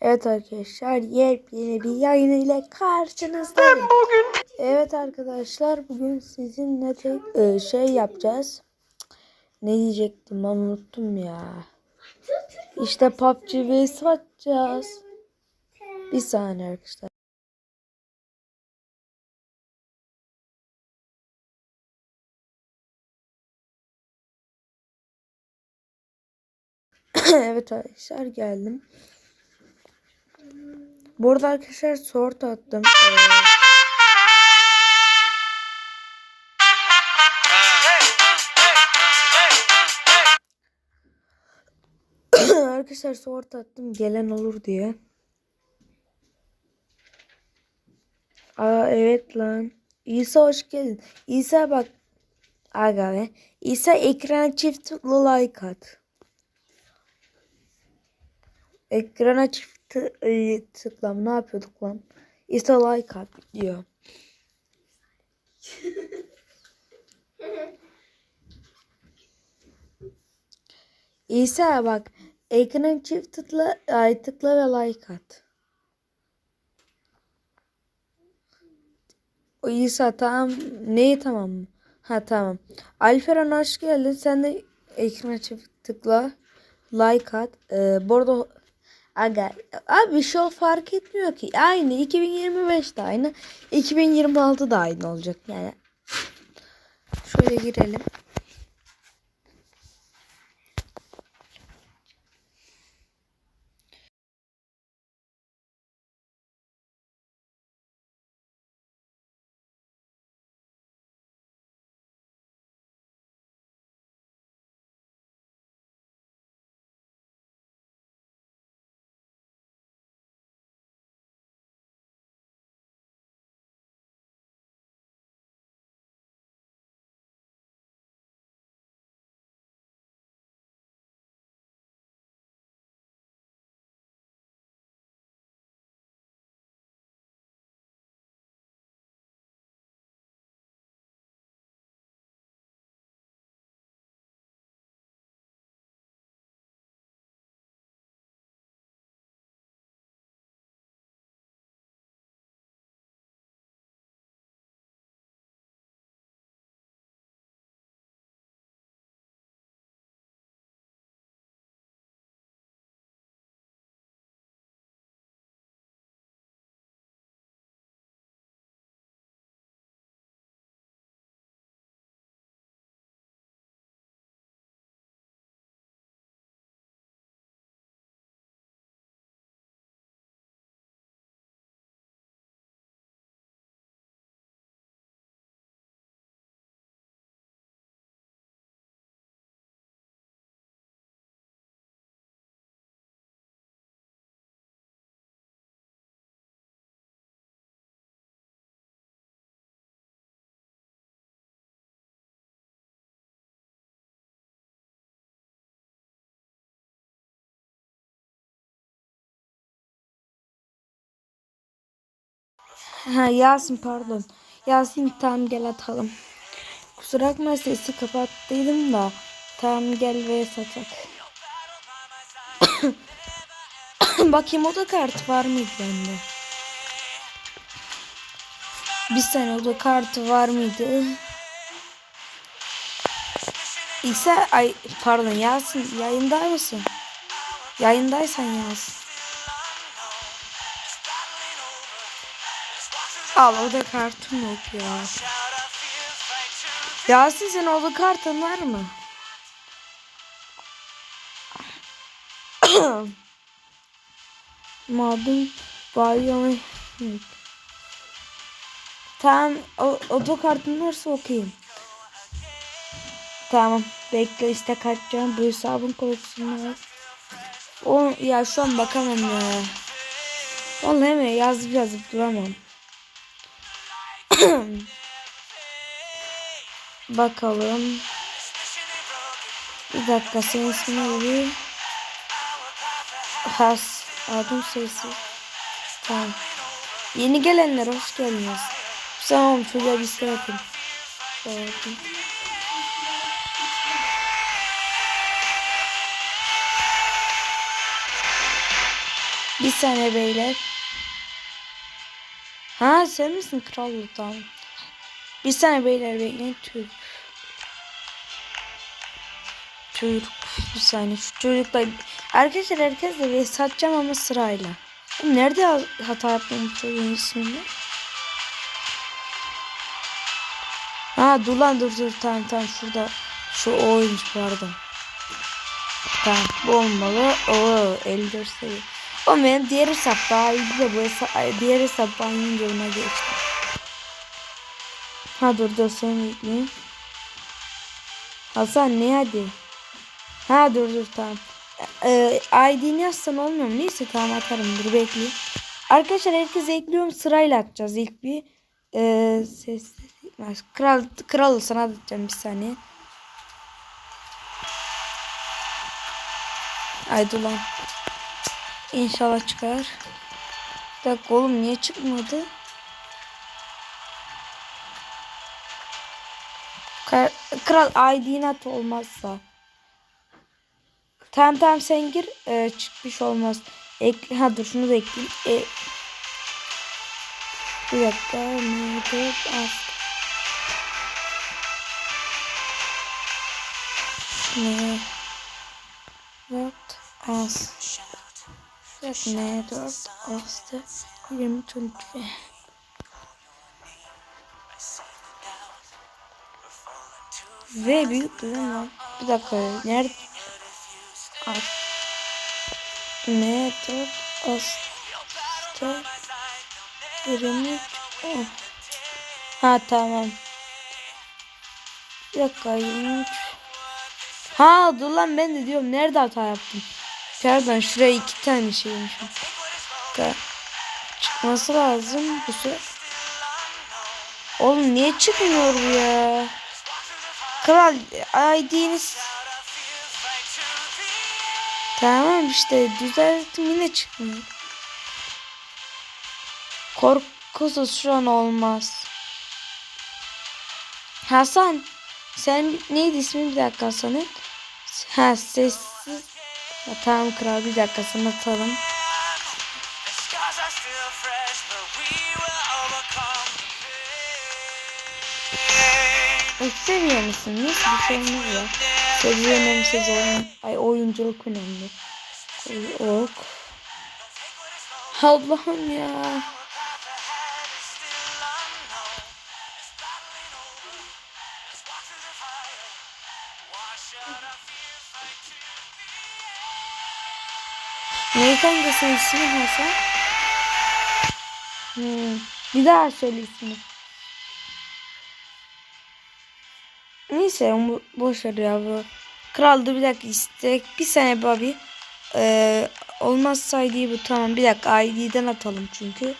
Evet arkadaşlar yepyeni bir yayın ile karşınızdayım. Bugün Evet arkadaşlar bugün sizinle tek e, şey yapacağız. Ne diyecektim ben unuttum ya. İşte PUBG vs atacağız. Bir saniye arkadaşlar. evet arkadaşlar geldim. Burada arkadaşlar sort attım. Ee, arkadaşlar sort attım gelen olur diye. Aa evet lan. İsa hoş geldin. İsa bak. Aga be. İsa ekrana çift tıkla like at. Ekrana çift tı- tıklam. Ne yapıyorduk lan? İsa like at diyor. İsa bak. Ekrana çift tıkla, ay, tıkla ve like at. O İsa tamam. Neyi tamam mı? Ha tamam. Alperen hoş geldin. Sen de ekrana çift tıkla. Like at. Ee, bu arada Aga, abi şey fark etmiyor ki. Aynı 2025 de aynı. 2026 da aynı olacak yani. Şöyle girelim. Ha Yasin pardon. Yasin tamam gel atalım. Kusura bakma sesi kapattıydım da. Tamam gel ve satak. Bakayım oda kartı var mıydı bende? Bir sene oda kartı var mıydı? İsa ay pardon Yasin yayında mısın? Yayındaysan Yasin. Al oda kartım yok ya. Yasin senin oda kartın var mı? Madem Bayo Tamam o, oda kartın varsa okuyayım. Tamam bekle işte kaçacağım bu hesabın korkusunu var. O ya şu an bakamam ya. Vallahi hemen yazıp yazıp duramam. Bakalım. Bir dakika senin ismini vereyim. Has. Adım sayısı. Tamam. Yeni gelenler hoş geldiniz. Tamam çocuğa bir şey. Şöyle yapayım. Bir saniye beyler. Ha sen misin krallık tamam. Bir saniye beyler bekleyin. Türk. Türk. Bir saniye şu çocukla. Arkadaşlar herkesle bir satacağım ama sırayla. Nerede hata yaptım çocuğun ismini? Ha dur lan dur dur tamam tamam şurada şu oyuncu pardon. Tamam bu olmalı. Oo 54 seviye. O benim diğer hesap daha iyiydi de bu hesap, diğer hesap banyonca ona geçti. Ha dur dur seni yükleyeyim. Hasan ne hadi? Ha dur dur tamam. Ee, ID'ni yazsan olmuyor mu? Neyse tamam atarım dur bekleyin. Arkadaşlar herkese ekliyorum sırayla atacağız ilk bir. Ee, ses Kral, kral sana atacağım bir saniye. Haydi ulan. İnşallah çıkar. Bir dakika oğlum niye çıkmadı? Kral ID'ni at olmazsa. Tamam tamam sen gir. E, çıkmış olmaz. Ek, ha dur şunu da ekleyeyim. E, bir dakika. Nerede? Ask. Ne? What? Ask. N4 Aslı 20 Tunçbe. Ve büyük düzen var. Bir dakika. Nerede? Ay. N4 Aslı 23. Ha tamam. Bir dakika 23. Ha dur lan ben de diyorum nerede hata yaptım. Pardon şuraya iki tane şeymişim. Dakika. Çıkması lazım bu sefer. Oğlum niye çıkmıyor bu ya? Kral ID'niz Tamam işte düzelttim yine çıkmıyor. Korkusuz şu an olmaz. Hasan sen neydi ismin bir dakika Hasan'ın? Ha sessiz. Ha, tamam kral bir dakika sana atalım. Seviyor musun? Neyse bir şey olmaz ya. Seviye önemsiz oyun. Ay oyunculuk önemli. Ok. Allah'ım ya. Kankasın ismi Hasan? Hmm. Bir daha söyle ismini. Neyse bu boş ver ya bu. Kraldı bir dakika istek. Bir saniye babi. Ee, olmazsa ID bu tamam. Bir dakika ID'den atalım çünkü.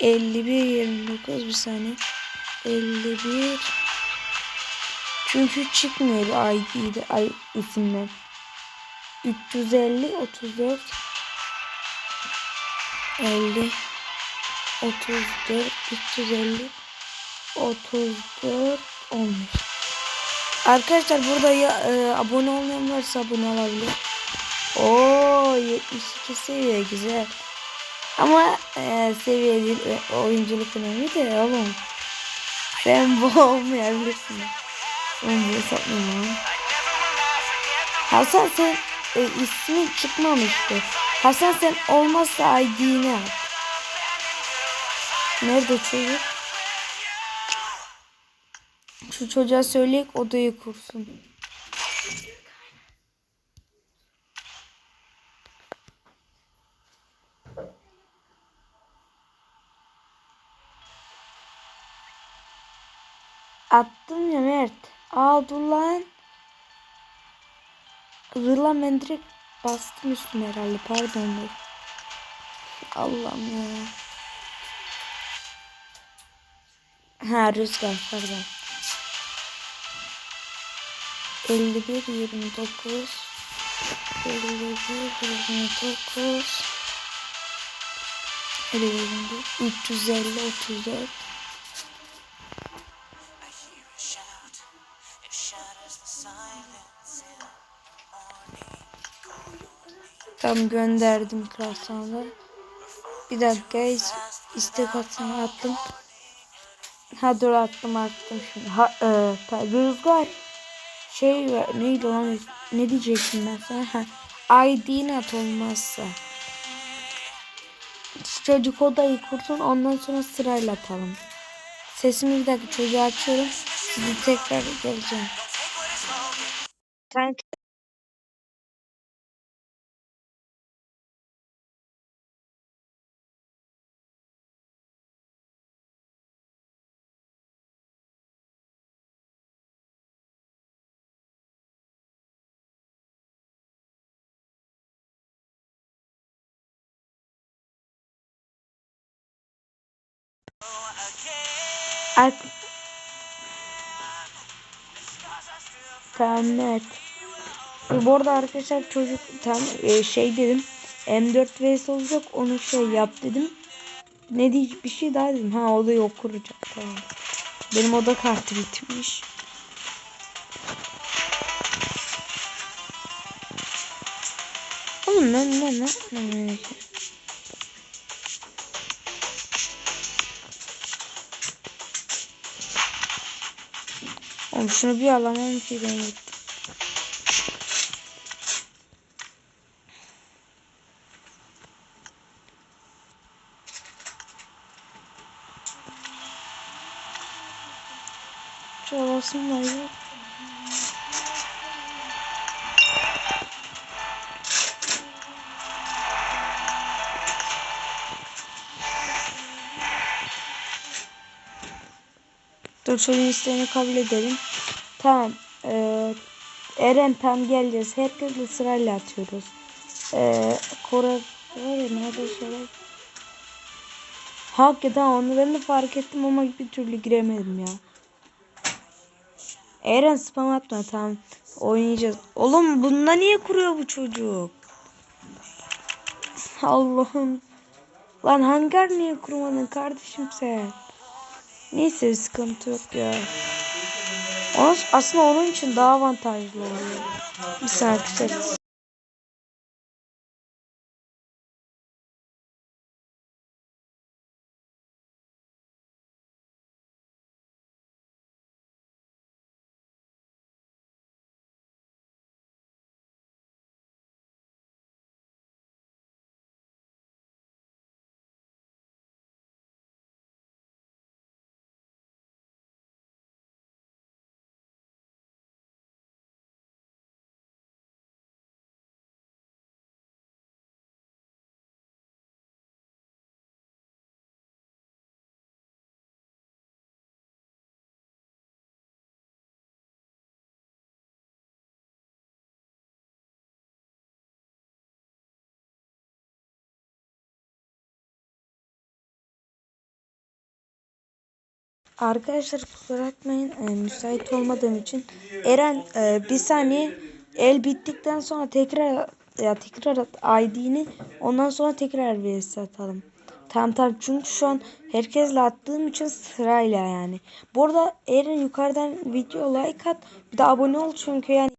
51 29 bir saniye. 51 çünkü çıkmıyor ID'de ay isimler. 350 34 50 34 350 34 15 Arkadaşlar burada ya, e, abone olmayan varsa abone olabilir. Oo 72 seviye güzel. Ama e, seviye değil e, oyunculuk önemli de oğlum. Sen bu olmayabilirsin. Satmıyorum lan. Hasan sen e, ismin çıkmamıştı. Hasan sen olmazsa ID'ni at. Nerede çocuk? Şu çocuğa söyleyip odayı kursun. Attım ya Mert. Aa dur lan. Ben direkt bastım üstüne herhalde. Pardon. Allah'ım ya. Ha rüzgar pardon. 51 29 51 29 51 350 34 Tam gönderdim da. Bir dakika is- istek atsana attım. Ha dur attım attım şimdi. Ha, e, Rüzgar şey ver- neydi lan ne diyecektim ben sana? Ha, ID'ni at olmazsa. Çocuk odayı kursun ondan sonra sırayla atalım. Sesimi bir dakika çocuğa açıyorum. Sizi tekrar geleceğim. Kanka Ar Tamam evet. Bu arada arkadaşlar çocuk tam e, şey dedim. M4 vs olacak onu şey yap dedim. Ne diye bir şey daha dedim. Ha odayı okuracak tamam. Benim oda kartı bitmiş. Oğlum ne ne ne ne ne Oğlum şunu bir alamam ki ben Dur çocuğun isteğini kabul edelim. Tamam. Ee, Eren tam geleceğiz. Herkesle sırayla atıyoruz. Ee, Kore var ya nerede şeyler. Hakikaten onu ben de fark ettim ama bir türlü giremedim ya. Eren spam atma tamam. Oynayacağız. Oğlum bunda niye kuruyor bu çocuk? Allah'ım. Lan hangar niye kurmadın kardeşim sen? Neyse sıkıntı yok ya. Onun, aslında onun için daha avantajlı oluyor. Bir saniye Arkadaşlar kusura bakmayın e, müsait olmadığım için. Eren e, bir saniye. El bittikten sonra tekrar ya tekrar at ID'ni ondan sonra tekrar VS atalım. Tamam tamam. Çünkü şu an herkesle attığım için sırayla yani. Bu arada Eren yukarıdan video like at. Bir de abone ol çünkü yani